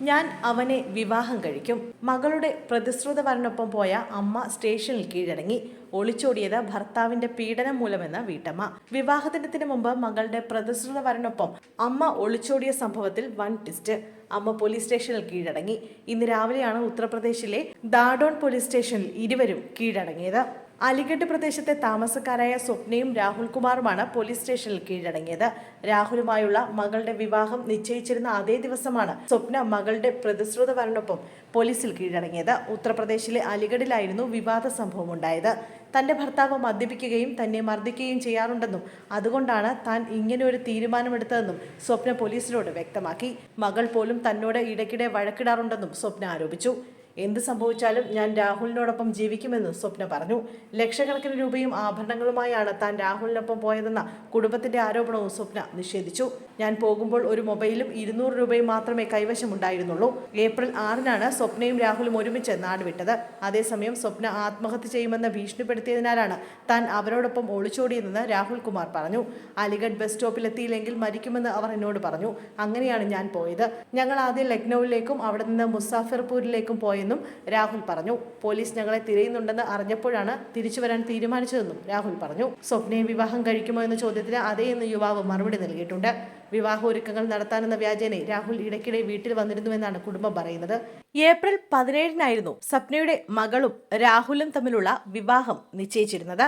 ഞാൻ അവനെ വിവാഹം കഴിക്കും. മകളുടെ പ്രതിശ്രുതവരനൊപ്പം പോയ അമ്മ സ്റ്റേഷനിൽ കീഴടങ്ങി. ഒളിച്ചോടിയത് ഭർത്താവിന്റെ പീഡനം മൂലമെന്ന് വീട്ടമ്മ. വിവാഹദിനത്തിന് മുമ്പ് മകളുടെ പ്രതിശ്രുതവരനൊപ്പം അമ്മ ഒളിച്ചോടിയ സംഭവത്തിൽ വൺ ട്വിസ്റ്റ് അമ്മ പോലീസ് സ്റ്റേഷനിൽ കീഴടങ്ങി. ഇന്ന് രാവിലെയാണ് ഉത്തർപ്രദേശിലെ ദാഡോൺ പോലീസ് സ്റ്റേഷനിൽ ഇരുവരും കീഴടങ്ങിയത്. അലിഗഡ് പ്രദേശത്തെ താമസക്കാരായ സ്വപ്നയും രാഹുൽ കുമാറുമാണ് പോലീസ് സ്റ്റേഷനിൽ കീഴടങ്ങിയത്. രാഹുലുമായുള്ള മകളുടെ വിവാഹം നിശ്ചയിച്ചിരുന്ന അതേ ദിവസമാണ് സ്വപ്ന മകളുടെ പ്രതിശ്രുത വരനൊപ്പം പോലീസിൽ കീഴടങ്ങിയത്. ഉത്തർപ്രദേശിലെ അലിഗഡിലായിരുന്നു വിവാദ സംഭവം ഉണ്ടായത് തന്റെ ഭർത്താവ് മദ്യപിക്കുകയും തന്നെ മർദ്ദിക്കുകയും ചെയ്യാറുണ്ടെന്നും അതുകൊണ്ടാണ് താൻ ഇങ്ങനെ ഒരു തീരുമാനമെടുത്തതെന്നും സ്വപ്ന പോലീസിനോട് വ്യക്തമാക്കി. മകൾ പോലും തന്നോട് ഇടയ്ക്കിടെ വഴക്കിടാറുണ്ടെന്നും സ്വപ്ന ആരോപിച്ചു. എന്ത് സംഭവിച്ചാലും ഞാൻ രാഹുലിനോടൊപ്പം ജീവിക്കുമെന്ന് സ്വപ്ന പറഞ്ഞു. ലക്ഷക്കണക്കിന് രൂപയും ആഭരണങ്ങളുമായാണ് താൻ രാഹുലിനൊപ്പം പോയതെന്ന കുടുംബത്തിന്റെ ആരോപണവും സ്വപ്ന നിഷേധിച്ചു. ഞാൻ പോകുമ്പോൾ ഒരു മൊബൈലും ഇരുന്നൂറ് രൂപയും മാത്രമേ കൈവശമുണ്ടായിരുന്നുള്ളൂ. ഏപ്രിൽ ആറിനാണ് സ്വപ്നയും രാഹുലും ഒരുമിച്ച് നാടുവിട്ടത്. അതേസമയം സ്വപ്ന ആത്മഹത്യ ചെയ്യുമെന്ന് ഭീഷണിപ്പെടുത്തിയതിനാലാണ് താൻ അവരോടൊപ്പം ഒളിച്ചോടിയതെന്ന് രാഹുൽ കുമാർ പറഞ്ഞു. അലിഗഡ് ബസ് സ്റ്റോപ്പിലെത്തിയില്ലെങ്കിൽ മരിക്കുമെന്ന് അവർ എന്നോട് പറഞ്ഞു. അങ്ങനെയാണ് ഞാൻ പോയത്. ഞങ്ങൾ ആദ്യം ലക്നൌവിലേക്കും അവിടെ നിന്ന് മുസാഫിർപൂരിലേക്കും പോയെന്നും രാഹുൽ പറഞ്ഞു. പോലീസ് ഞങ്ങളെ തിരയുന്നുണ്ടെന്ന് അറിഞ്ഞപ്പോഴാണ് തിരിച്ചു വരാൻ തീരുമാനിച്ചതെന്നും രാഹുൽ പറഞ്ഞു. സ്വപ്നയെ വിവാഹം കഴിക്കുമോ എന്ന ചോദ്യത്തിന് അതേ എന്ന് യുവാവ് മറുപടി നൽകിയിട്ടുണ്ട്. വിവാഹ ഒരുക്കങ്ങൾ നടത്താനെന്ന വ്യാജേനെ രാഹുൽ ഇടയ്ക്കിടെ വീട്ടിൽ വന്നിരുന്നുവെന്നാണ് കുടുംബം പറയുന്നത്. ഏപ്രിൽ പതിനേഴിനായിരുന്നു സ്വപ്നയുടെ മകളും രാഹുലും തമ്മിലുള്ള വിവാഹം നിശ്ചയിച്ചിരുന്നത്.